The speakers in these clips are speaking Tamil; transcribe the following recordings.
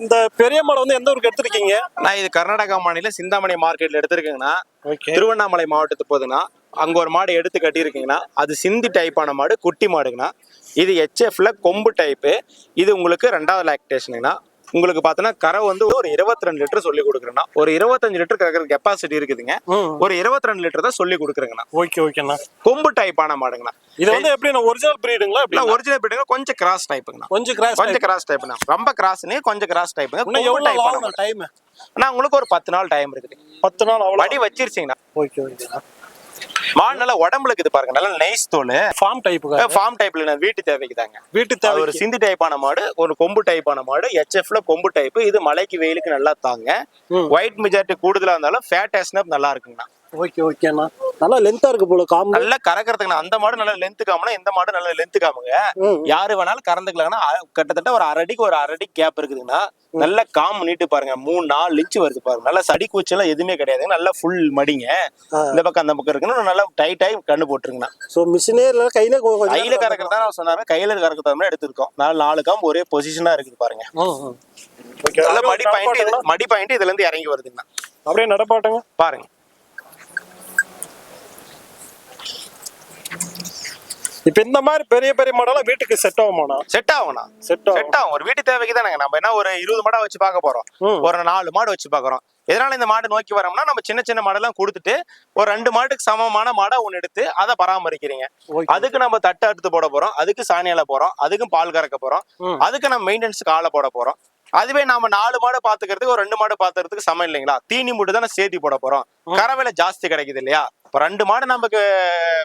இந்த பெரிய மாடை வந்து எந்த ஊருக்கு எடுத்திருக்கீங்க? நான் இது கர்நாடகா மாநிலம் சிந்தாமணி மார்க்கெட்ல எடுத்திருக்கேங்கண்ணா. திருவண்ணாமலை மாவட்டத்துக்கு போகுதுண்ணா. அங்க ஒரு மாடு எடுத்து கட்டியிருக்கீங்கன்னா அது சிந்தி டைப்பான மாடு குட்டி மாடுங்கண்ணா. இது ஹெச்எஃப்ல கொம்பு டைப்பு இது உங்களுக்கு ரெண்டாவது லாக்டேஷனுங்கண்ணா உங்களுக்கு பார்த்தோன்னா கரை வந்து ஒரு இருபத்தி ரெண்டு லிட்டர் சொல்லி கொடுக்குறேன்னா ஒரு இருபத்தஞ்சு லிட்டர் கறக்கிற கெப்பாசிட்டி இருக்குதுங்க. ஒரு இருபத்தி ரெண்டு லிட்டர் தான் சொல்லி கொடுக்குறேங்கண்ணா. ஓகே ஓகேண்ணா. கொம்பு டைப்பான மாடுங்கண்ணா. இது வந்து எப்படிண்ணா ஒரிஜினல் பிரீடுங்களா எப்படி ஒரிஜினல் பீடுங்க கொஞ்சம் கிராஸ் டைப்புங்கண்ணா கொஞ்சம் கிராஸ் கொஞ்சம் கிராஸ் டைப்னா ரொம்ப கிராஸ்னே கொஞ்சம் கிராஸ் டைப்புங்க டைப்பான ஆகும் டைம் ஆனா உங்களுக்கு ஒரு பத்து நாள் டைம் இருக்குது. பத்து நாள் வடி வச்சிருச்சீங்கண்ணா. ஓகே ஓகேண்ணா. மாடு நல்லா உடம்புல இருக்குது பாருங்க. நல்லா நைஸ் தோல். ஃபார்ம் டைப்புக்கு ஃபார்ம் டைப்ல வீட்டு தேவைக்கு தாங்க. வீட்டு தேவை ஒரு சிந்து டைப்பான மாடு ஒரு கொம்பு டைப்பான மாடு ஹெச்எஃப்ல கொம்பு டைப் இது மலைக்கு வெயிலுக்கு நல்லா தாங்க. ஒயிட் மெஜாரிட்டி கூடுதலா இருந்தாலும் ஃபேட் நல்லா இருக்குங்கண்ணா. ஓகே ஓகேண்ணா நல்லா லென்த்தா இருக்கு போல காம்பு. நல்லா கறக்கிறதுக்குண்ணா அந்த மாடு நல்லா லென்த்து காமனா இந்த மாடு நல்லா லென்த்து காமுங்க. ம். யாரு வேணாலும் கறந்துக்கலாம்னா கிட்டத்தட்ட ஒரு அரை அடிக்கு ஒரு அரை அடி கேப் இருக்குதுங்கன்னா நல்ல காம்பு நீட்டு பாருங்க. மூணு நாலு இன்ச்சு வருது பாருங்க. நல்லா சடி கூச்செல்லாம் எதுவுமே கிடையாதுங்க. நல்லா ஃபுல் மடிங்க. இந்த பக்கம் அந்த பக்கம் இருக்குன்னு நல்லா டைட்டாகி கண்ணு போட்டுருங்கண்ணா. ஸோ மிஷினே இல்லை கையில கையில கறக்கிறதா நான் சொன்னாரு கையில கறக்கிறதா மாதிரி எடுத்திருக்கோம். நாலு நாலு காம்பு ஒரே பொசிஷனா இருக்குது பாருங்க. நல்ல மடி பாயிண்ட்? மடி பாயிண்ட் இதுல இருந்து இறங்கி வருதுங்கண்ணா. அப்படியே நடப்பாட்டுங்க. பாருங்க. இப்போ இந்த மாதிரி பெரிய பெரிய மாடெல்லாம் வீட்டுக்கு செட் ஆகுமாண்ணா? செட் ஆகும்ண்ணா. செட் ஆகும். செட் ஆகும். ஒரு வீட்டு தேவைக்கு தானேங்க நம்ம என்ன ஒரு இருபது மாடா வச்சு பார்க்க போறோம். ஒரு நாலு மாடு வச்சு பார்க்கறோம். எதனால இந்த மாடு நோக்கி வரோம்னா நம்ம சின்ன சின்ன மாடெல்லாம் கொடுத்துட்டு ஒரு ரெண்டு மாட்டுக்கு சமமான மாடை ஒன்று எடுத்து அதை பராமரிக்கிறீங்க. அதுக்கு நம்ம தட்டை எடுத்து போட போறோம். அதுக்கு சாணியால போறோம். அதுக்கும் பால் கறக்க போறோம். அதுக்கு நம்ம மெயின்டெனன்ஸ்க்கு ஆளை போட போறோம். அதுவே நம்ம நாலு மாடு பாத்துக்கிறதுக்கு ஒரு ரெண்டு மாடு பாத்துக்கிறதுக்கு சமம் இல்லைங்களா? தீனி மட்டும் தானே சேர்த்தி போட போறோம். கறவையில ஜாஸ்தி கிடைக்குது இல்லையா? இப்ப ரெண்டு மாடு நமக்கு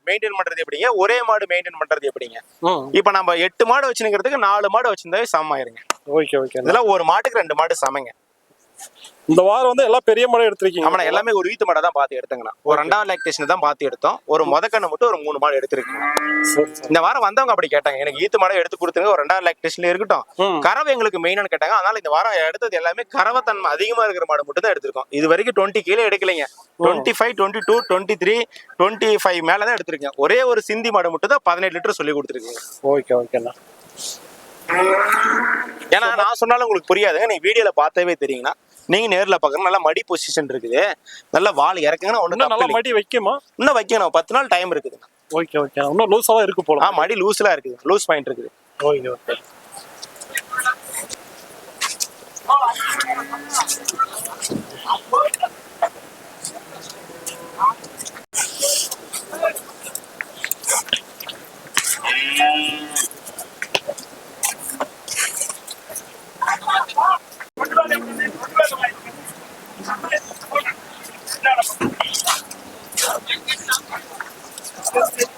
மெயின்டைன் பண்றது எப்படிங்க? ஒரே மாடு மெயின்டைன் பண்றது எப்படிங்க? இப்ப நம்ம எட்டு மாடு வச்சுக்கிறதுக்கு நாலு மாடு வச்சிருந்தாவே சமம் ஆயிருங்க. Okay okay. இதெல்லாம் ஒரு மாட்டுக்கு ரெண்டு மாடு சமைங்க. இந்த வாரம் வந்து எல்லாம் பெரிய மாடம் எடுத்திருக்கீங்க. ஆமா எல்லாமே ஒரு வீட்டு மாடை தான் பார்த்து எடுத்துங்கண்ணா. ஒரு ரெண்டாவது லாக்டேஷன் தான் பார்த்து எடுத்தோம். ஒரு முதக்கண்ணு மட்டும் ஒரு மூணு மாடு எடுத்திருக்கீங்க. இந்த வாரம் வந்தவங்க அப்படி கேட்டாங்க. எனக்கு ஈத்து மாடை எடுத்து கொடுத்துருங்க. ஒரு ரெண்டாவது லாக்டேஷன்ல இருக்கட்டும். ம். கறவை எங்களுக்கு மெயினானு கேட்டாங்க. அதனால இந்த வாரம் எடுத்தது எல்லாமே கறவை தன்மை அதிகமா இருக்கிற மாடு மட்டும் தான் எடுத்திருக்கோம். இது வரைக்கும் டுவெண்ட்டி கீழே எடுக்கலைங்க. Twenty five twenty two twenty three twenty five மேல தான் எடுத்திருக்கேன். ஒரே ஒரு சிந்தி மாடு மட்டும் தான் பதினெட்டு லிட்டர் சொல்லி கொடுத்துருக்கீங்க. ஓகே ஓகேண்ணா. ஏன்னா நான் சொன்னாலும் உங்களுக்கு புரியாதுங்க. நீங்க வீடியோல பார்த்தாவே தெரியுங்கண்ணா. நீங்க நேர்ல பாக்கணும் நல்லா மடி பொசிஷன் இருக்குது. நல்லா வால் இறக்குங்கன்னா ஒண்ணு நல்லா மடி வைக்குமா? இன்னும் வைக்கணும். பத்து நாள் டைம் இருக்குதுங்க ஓகே ஓகே இன்னும் லூஸா தான் இருக்கு போல. ஆ மடி லூஸ்லாம் இருக்குது. லூஸ் பாயிண்ட் இருக்குது. ஓகே ஓகே আস্তে আস্তে